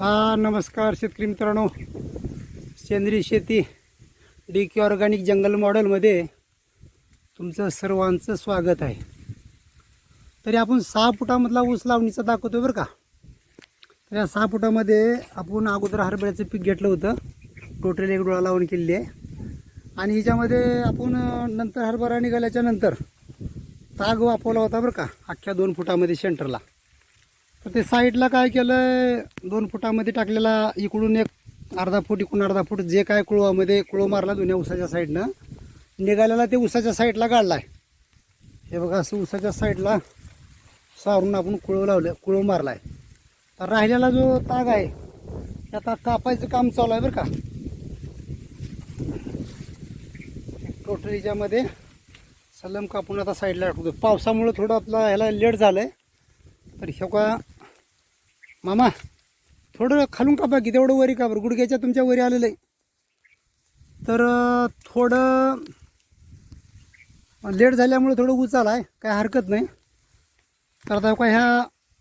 हा नमस्कार शेतकरी मित्रांनो. सेंद्रिय शेती डी के ऑर्गॅनिक जंगल मॉडेलमध्ये तुमचं सर्वांचं स्वागत आहे. तरी आपण सहा फुटामधला ऊस लावणीचा दाखवतो बरं का? तर या सहा फुटामध्ये आपण अगोदर हरभऱ्याचं पीक घेतलं होतं. टोटल एक डोळा लावून केलेली आहे. आणि हिच्यामध्ये आपण नंतर हरभरा निघाल्याच्या नंतर ताग वापरला होता बरं का? अख्ख्या दोन फुटामध्ये सेंटरला तर ते साईडला काय केलं दोन फुटामध्ये टाकलेला इकडून एक अर्धा फूट इकडून अर्धा फूट जे काय कुळवामध्ये कुळव मारला जुन्या उसाच्या साईडनं निघालेला ते उसाच्या साईडला गाडला आहे हे बघा असं उसाच्या साईडला सारून आपण कुळव लावलं कुळव मारला आहे तर राहिलेला जो ताग आहे ते आता कापायचं काम चालू आहे बरं का. टोटल याच्यामध्ये सलम कापून आता साईडला टाकतो पावसामुळं थोडं आपला ह्याला लेट झालं आहे तर ह्यो का मामा थोडं खालून कापा की तेवढं वरी कापा. गुडघ्याच्या तुमच्या वरी आलेलं आहे. तर थोडं लेट झाल्यामुळे थोडं उचाल आहे. काय हरकत नाही. तर आता का ह्या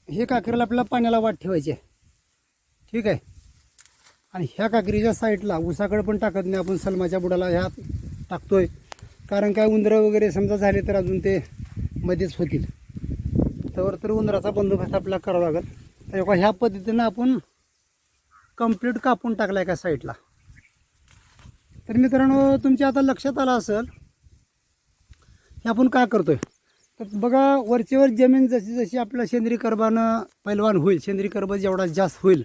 हे काकरीला आपल्याला पाण्याला वाट ठेवायची आहे. ठीक आहे? आणि ह्या काकरीच्या साईडला उसाकडे पण टाकत नाही आपण सलमाच्या बुडाला ह्या टाकतोय. कारण काय उंदरं वगैरे समजा झाले तर अजून ते मध्येच होतील. त्यावर तर उंदराचा बंदोबस्त आपल्याला करावा लागेल. एका ह्या पद्धतीनं आपण कंप्लीट कापून टाकला एका साईडला तर मित्रांनो तुमच्या आता लक्षात आलं असेल हे आपण काय आहे तर बघा वरचेवर जमीन जशी जशी आपल्या सेंद्रिय कर्बानं पैलवान होईल सेंद्रिय कर्ब जेवढा जास्त होईल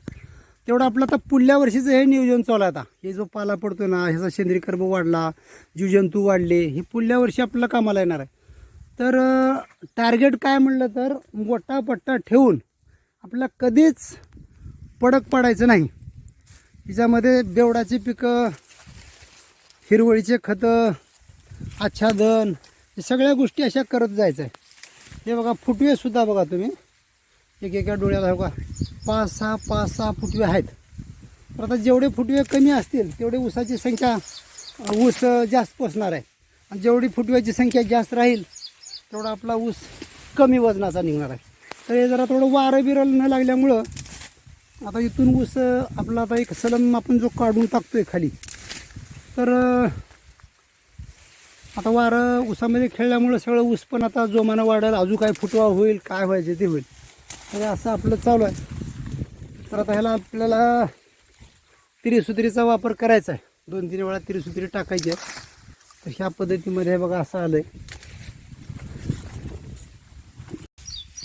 तेवढं आपलं आता पुढल्या वर्षीचं हे नियोजन चालू आहे आता. हे जो पाला पडतो ना ह्याचा सेंद्रिय कर्ब वाढला जीवजंतू वाढले हे पुढल्या वर्षी आपल्याला कामाला येणार आहे. तर टार्गेट काय म्हणलं तर मोठा पट्टा ठेवून आपल्याला कधीच पडक पडायचं नाही. हिच्यामध्ये बेवडाची पिकं हिरवळीचे खतं आच्छादन हे सगळ्या गोष्टी अशा करत जायचं आहे. हे बघा फुटवेसुद्धा बघा तुम्ही. एक एका डोळ्याला बघा. पाच सहा पाच सहा फुटवे आहेत. तर आता जेवढे फुटवे कमी असतील तेवढे ऊसाची संख्या ऊस जास्त पोचणार आहे. आणि जेवढी फुटव्याची संख्या जास्त राहील तेवढा आपला ऊस कमी वजनाचा निघणार आहे. तर हे जरा थोडं वारं बिरल न लागल्यामुळं आता इथून ऊस आपला आता एक सलम आपण जो काढून टाकतो आहे खाली तर आता वारं ऊसामध्ये खेळल्यामुळं सगळं ऊस पण आता जोमानं वाढेल अजून काय फुटवा होईल काय व्हायचे ते होईल. तर असं आपलं चालू आहे. तर आता ह्याला आपल्याला तिरीसुत्रीचा वापर करायचा आहे. दोन तीन वेळा तिरीसुत्री टाकायची आहे. तर ह्या पद्धतीमध्ये हे बघा असं आलं आहे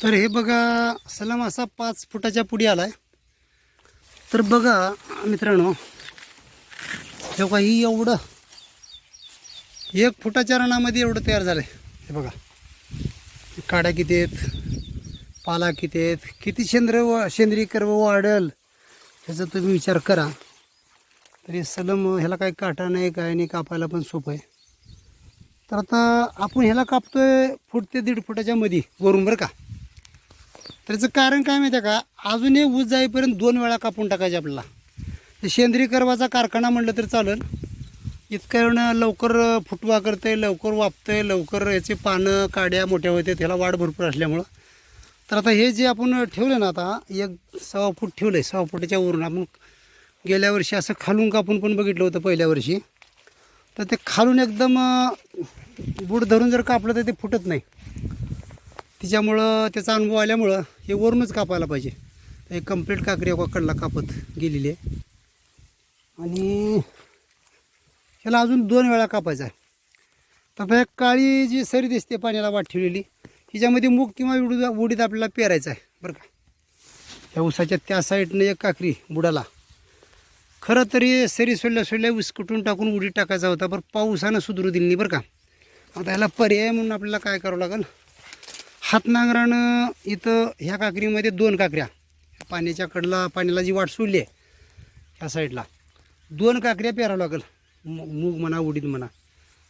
तर हे बघा सलम असा पाच फुटाच्या पुढे आला आहे तर बघा मित्रांनो तेव्हा ही एवढं एक फुटाच्या रणामध्ये एवढं तयार झालं आहे हे बघा काड्या किती आहेत पाला किती आहेत किती शेंद्र व सेंद्रिय कर्व वाढल ह्याचा तुम्ही विचार करा. तरी सलम ह्याला काही काटा नाही काय नाही कापायला पण सोपं आहे. तर आता आपण ह्याला कापतोय फूट ते दीड फुटाच्या मध्ये वरून बरं का? त्याचं कारण काय माहिती आहे का? अजूनही ऊस जाईपर्यंत दोन वेळा कापून टाकायचे आपल्याला. ते सेंद्रिय कर्वाचा कारखाना म्हणलं तर चालेल. इतक्या लवकर फुटवा करतं आहे लवकर वापतंय लवकर याचे पानं काड्या मोठ्या होते त्याला वाढ भरपूर असल्यामुळं. तर आता हे जे आपण ठेवलं ना आता एक सव्वा फूट ठेवलं आहे सव्वा फुटाच्या वरून. आपण गेल्या वर्षी असं खालून कापून पण बघितलं होतं पहिल्या वर्षी. तर ते खालून एकदम बूट धरून जर कापलं तर ते फुटत नाही. तिच्यामुळं त्याचा अनुभव आल्यामुळं हे वरूनच कापायला पाहिजे. हे कंप्लीट काकरी एका कडला कापत गेलेली आहे. आणि ह्याला अजून दोन वेळा कापायचा आहे. तर काळी जी सरी दिसते पाण्याला वाट ठेवलेली हिच्यामध्ये मूग किंवा उडीद उडीद आपल्याला पेरायचं आहे बरं का? ह्या उसाच्या त्या साईडनं एक काकरी बुडाला. खरं तरी सरी सोडल्या सोडल्या ऊस कुठून टाकून उडीद टाकायचा होता बरं पावसानं सुधरू दिली नाही बरं का? आता ह्याला पर्याय म्हणून आपल्याला काय करावं लागेल? हातनांगरानं इथं ह्या काकरीमध्ये दोन काकऱ्या. पाण्याच्या कडला पाण्याला जी वाट सोडली आहे ह्या साईडला. दोन काकऱ्या पेरावं लागेल. मूग म्हणा उडीद म्हणा.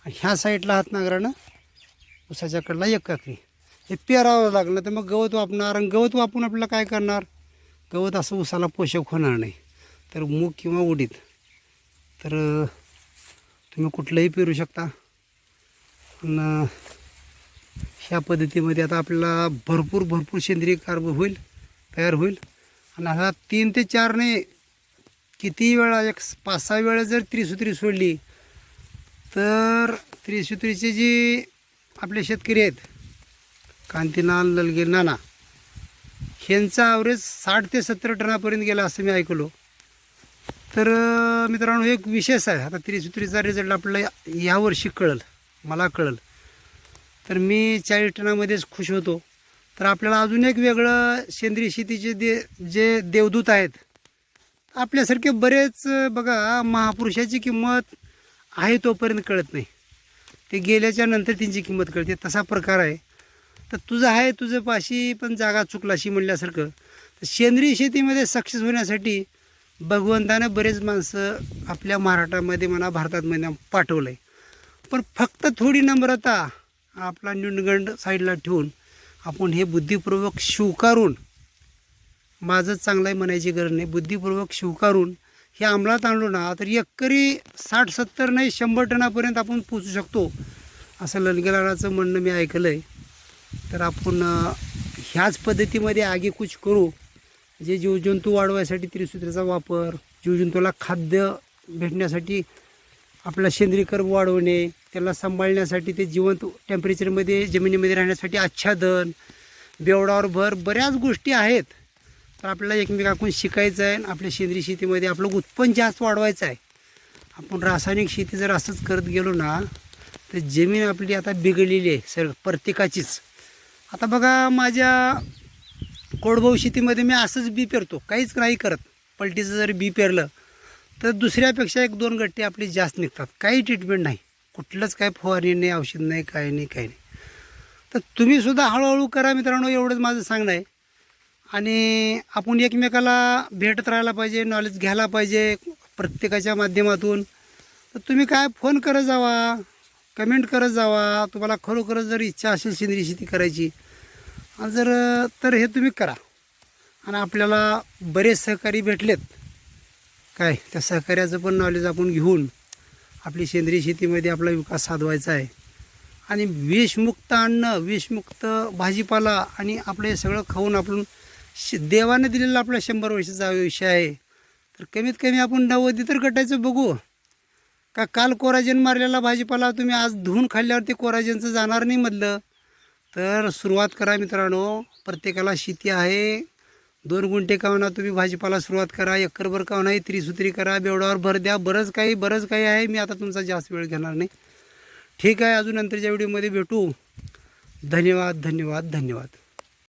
आणि ह्या साईडला हातनांगरानं उसाच्या कडला एक काकरी. हे पेरावं लागलं तर मग गवत वापणार आणि गवत वापरून आपल्याला काय करणार? गवत असं उसाला पोषक होणार नाही. तर मूग किंवा उडीद. तर तुम्ही कुठलंही पेरू शकता. आणि ह्या पद्धतीमध्ये आता आपल्याला भरपूर भरपूर सेंद्रिय कार्ब होईल तयार होईल. आणि आता तीन ते चारने किती वेळा एक पाच सहा वेळा जर त्रिसूत्री सोडली तर त्रिसूत्रीचे जे आपले शेतकरी आहेत कांतीलाल ललगे नाना ह्यांचा ॲव्हरेज साठ ते सत्तर टनापर्यंत गेला असं मी ऐकलो. तर मित्रांनो एक विशेष आहे. आता त्रिसूत्रीचा रिझल्ट आपल्याला यावर्षी कळल मला कळल. तर मी चाळीस टनामध्येच खुश होतो. तर आपल्याला अजून एक वेगळं सेंद्रिय शेतीचे दे जे देवदूत आहेत आपल्यासारखे बरेच बघा महापुरुषाची किंमत आहे तोपर्यंत कळत नाही. ते गेल्याच्यानंतर त्यांची किंमत कळते. तसा प्रकार आहे. तर तुझं आहे तुझं पाशी पण जागा चुकलाशी म्हणल्यासारखं. तर सेंद्रिय शेतीमध्ये सक्सेस होण्यासाठी भगवंतानं बरेच माणसं आपल्या महाराष्ट्रामध्ये म्हणा भारतात म्हणा पाठवलं आहे पण फक्त थोडी नम्रता आपला न्यूनगंड साईडला ठेवून आपण हे बुद्धिपूर्वक स्वीकारून माझं चांगलं आहे म्हणायची गरज नाही बुद्धिपूर्वक स्वीकारून हे अंमलात आणलो ना तर एकरी साठ सत्तर नाही शंभर टनापर्यंत आपण पोचू शकतो असं ललगेलाचं म्हणणं मी ऐकलं आहे तर आपण ह्याच पद्धतीमध्ये आगेकूच करू. जे जीवजंतू वाढवायसाठी त्रिसूत्राचा वापर जीवजंतूला खाद्य भेटण्यासाठी आपला सेंद्रिय कर्ब वाढवणे त्याला सांभाळण्यासाठी ते जिवंत टेम्परेचरमध्ये जमिनीमध्ये राहण्यासाठी आच्छादन बेवडावर भर बऱ्याच गोष्टी आहेत. तर आपल्याला एकमेकाकडून शिकायचं आहे आणि आपल्या सेंद्रिय शेतीमध्ये आपलं उत्पन्न जास्त वाढवायचं आहे. आपण रासायनिक शेती जर असंच करत गेलो ना तर जमीन आपली आता बिघडलेली आहे सर प्रत्येकाचीच. आता बघा माझ्या कोडभाऊ शेतीमध्ये मी असंच बी पेरतो काहीच नाही करत. पलटीचं जर बी पेरलं तर दुसऱ्यापेक्षा एक दोन गट्टे आपली जास्त निघतात. काही ट्रीटमेंट नाही. कुठलंच काय फवारणी नाही औषध नाही काय नाही काही नाही. तर तुम्हीसुद्धा हळूहळू करा मित्रांनो एवढंच माझं सांगणं आहे. आणि आपण एकमेकाला भेटत राहायला पाहिजे नॉलेज घ्यायला पाहिजे प्रत्येकाच्या माध्यमातून. तर तुम्ही काय फोन करत जावा कमेंट करत जावा. तुम्हाला खरोखरच जर इच्छा असेल सेंद्रिय शेती करायची जर तर हे तुम्ही करा. आणि आपल्याला बरेच सहकारी भेटलेत. काय? त्या सहकार्याचं पण नॉलेज आपण घेऊन आपली सेंद्रिय शेतीमध्ये आपला विकास साधवायचा आहे. आणि विषमुक्त अन्न विषमुक्त भाजीपाला आणि आपलं हे सगळं खाऊन आपण श देवाने दिलेलं आपला शंभर वर्षाचा आयुष्य आहे. तर कमीत कमी आपण नव्वदी तर गटायचं बघू. का काल कोराजन मारलेला भाजीपाला तुम्ही आज धुवून खाल्ल्यावर ते कोराजनचं जाणार नाही म्हटलं तर सुरुवात करा मित्रांनो. प्रत्येकाला शेती आहे. दोन गुंठे का तुम्ही भाजीपाला सुरुवात करा एकरभर का होणार त्रिसूत्री करा बेवडावर भर द्या बरंच काही बरंच काही आहे मी आता तुमचा जास्त वेळ घेणार नाही. ठीक आहे अजून नंतरच्या व्हिडिओमध्ये भेटू. धन्यवाद धन्यवाद धन्यवाद.